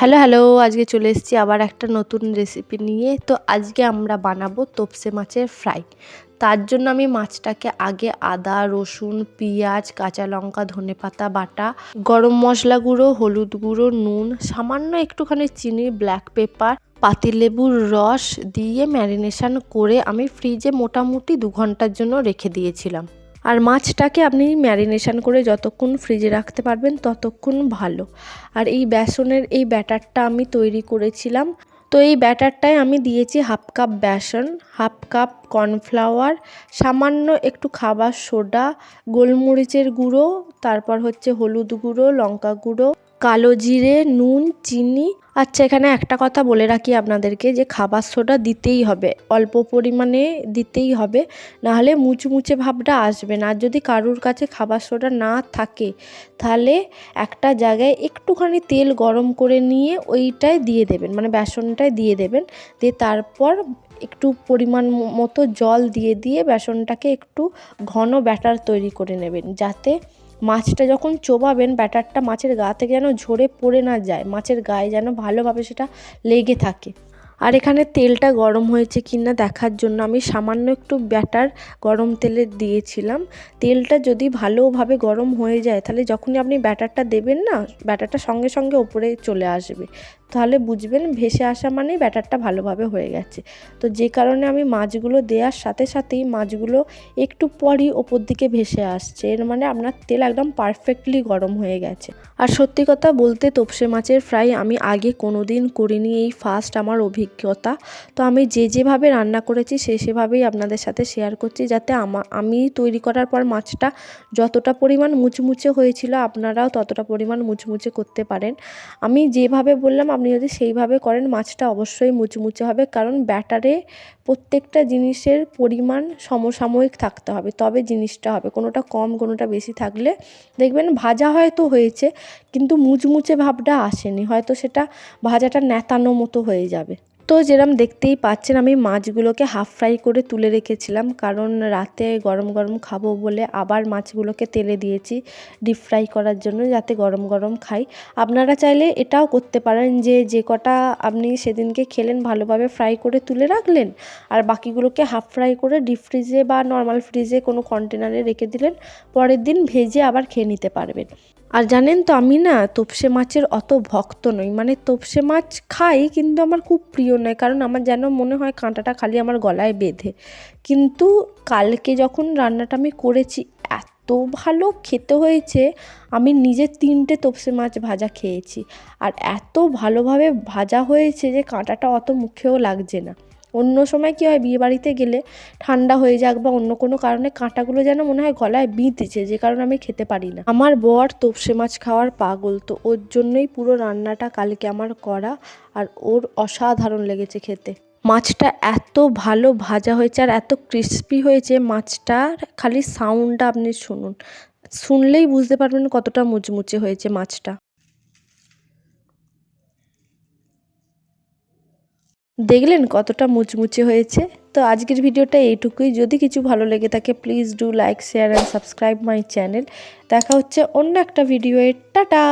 Hello hello, আজকে চলে এসেছি আবার একটা নতুন রেসিপি নিয়ে। তো আজকে আমরা বানাবো তোপসে মাছের ফ্রাই তার জন্য আমি মাছটাকে আগে আদা, রসুন, পেঁয়াজ, কাঁচা লঙ্কা ধনেপাতা বাটা, গরম মশলা গুঁড়ো, হলুদ গুঁড়ো, নুন, সামান্য একটুখানি চিনি ব্ল্যাক পেপার পাতিলেবুর রস দিয়ে ম্যারিনেশন করে আমি ফ্রিজে মোটামুটি দু ঘণ্টার জন্য রেখে দিয়েছিলাম। আর মাছটাকে আপনি ম্যারিনেশন করে যতক্ষণ ফ্রিজে রাখতে পারবেন ততক্ষণ ভালো। আর এই বেসনের এই ব্যাটারটা আমি তৈরি করেছিলাম। তো এই ব্যাটারটায় আমি দিয়েছি হাফ কাপ বেসন, হাফ কাপ কর্নফ্লাওয়ার, সামান্য একটু খাবার সোডা, গোলমরিচের গুঁড়ো, তারপর হচ্ছে হলুদ গুঁড়ো, লঙ্কা গুঁড়ো কালো জিরে, নুন, চিনি। আচ্ছা এখানে একটা কথা বলে রাখি আপনাদেরকে যে খাবার সোডা দিতেই হবে। অল্প পরিমাণে দিতেই হবে। নাহলে মুচমুচে ভাবটা আসবে না। আর যদি কারুর কাছে খাবার সোডা না থাকে, তাহলে একটা জায়গায় একটুখানি তেল গরম করে নিয়ে ওইটাই দিয়ে দেবেন। মানে বেসনটাই দিয়ে দেবেন। দিয়ে তারপর একটু পরিমাণ মতো জল দিয়ে দিয়ে বেসনটাকে একটু ঘন ব্যাটার তৈরি করে নেবেন। যাতে মাছটা যখন চোবাবেন, ব্যাটারটা মাছের গা থেকে যেন ঝরে পড়ে না যায়, মাছের গায়ে যেন ভালোভাবে সেটা লেগে থাকে। আর এখানে তেলটা গরম হয়েছে কি না দেখার জন্য আমি সামান্য একটু ব্যাটার গরম তেলে দিয়েছিলাম। তেলটা যদি ভালোভাবে গরম হয়ে যায়, তাহলে যখনই আপনি ব্যাটারটা দেবেন না, ব্যাটারটা সঙ্গে সঙ্গে ওপরে চলে আসবে। তাহলে বুঝবেন ভেসে আসা মানেই ব্যাটারটা ভালোভাবে হয়ে গেছে। তো যে কারণে আমি মাছগুলো দেওয়ার সাথে সাথেই মাছগুলো একটু পরই ওপর দিকে ভেসে আসছে। এর মানে আপনার তেল একদম পারফেক্টলি গরম হয়ে গেছে। আর সত্যি কথা বলতে তোপসে মাছের ফ্রাই আমি আগে কোনো দিন করিনি। এই ফার্স্ট আমার অভিজ্ঞতা। তো আমি যে যেভাবে রান্না করেছি, সে সেভাবেই আপনাদের সাথে শেয়ার করছি যাতে আমা, আমি তৈরি করার পর মাছটা যতটা পরিমাণ মুচমুচে হয়েছিল, আপনারাও ততটা পরিমাণ মুচমুচে করতে পারেন। আমি যেভাবে বললাম, আপনি যদি সেইভাবে করেন, মাছটা অবশ্যই মুচমুচে হবে, কারণ ব্যাটারে প্রত্যেকটা জিনিসের পরিমাণ সমসাময়িক থাকতে হবে, তবে জিনিসটা হবে। কোনোটা কম, কোনোটা বেশি থাকলে দেখবেন ভাজা হয়তো হয়েছে, কিন্তু মুচমুচে ভাবটা আসেনি, হয়তো সেটা ভাজাটা ন্যাতানো মতো হয়ে যাবে। তো যেরম দেখতেই পাচ্ছেন, আমি মাছগুলোকে হাফ ফ্রাই করে তুলে রেখেছিলাম। কারণ রাতে গরম গরম খাব বলে আবার মাছগুলোকে তেলে দিয়েছি ডিপ ফ্রাই করার জন্য যাতে গরম গরম খাই। আপনারা চাইলে এটাও করতে পারেন যে যে কটা আপনি সেদিনকে খেলেন ভালোভাবে ফ্রাই করে তুলে রাখলেন আর বাকিগুলোকে হাফ ফ্রাই করে ডিপ ফ্রিজে বা নর্মাল ফ্রিজে কোনো কন্টেনারে রেখে দিলেন, পরের দিন ভেজে আবার খেয়ে নিতে পারবেন। আর জানেন তো আমি না তোপসে মাছের অত ভক্ত নই। মানে তোপসে মাছ খাই কিন্তু আমার খুব প্রিয় নয়। কারণ আমার যেন মনে হয় কাঁটাটা খালি আমার গলায় বেঁধে। কিন্তু কালকে যখন রান্নাটা আমি করেছি, এত ভালো খেতে হয়েছে, আমি নিজে তিনটে তোপসে মাছ ভাজা খেয়েছি। আর এত ভালোভাবে ভাজা হয়েছে যে কাঁটাটা অত মুখেও লাগছে না। অন্য সময় কী হয়, বিয়েবাড়িতে গেলে ঠান্ডা হয়ে যাক বা অন্য কোনো কারণে কাঁটাগুলো যেন মনে হয় গলায় বিঁধেছে, যে কারণে আমি খেতে পারি না। আমার বর তোপসে মাছ খাওয়ার পাগল, তো ওর জন্যই পুরো রান্নাটা কালকে আমার করা আর ওর অসাধারণ লেগেছে খেতে। মাছটা এত ভালো ভাজা হয়েছে আর এত ক্রিস্পি হয়েছে, মাছটার খালি সাউন্ডটা আপনি শুনুন। শুনলেই বুঝতে পারবেন কতটা মুচমুচে হয়েছে মাছটা। দেখলেন কতটা মুচমুচে হয়েছে? তো আজকের ভিডিওটা এইটুকুই। যদি কিছু ভালো লেগে থাকে please do like share and subscribe my channel দেখা হচ্ছে অন্য একটা ভিডিওয়ে টাটা!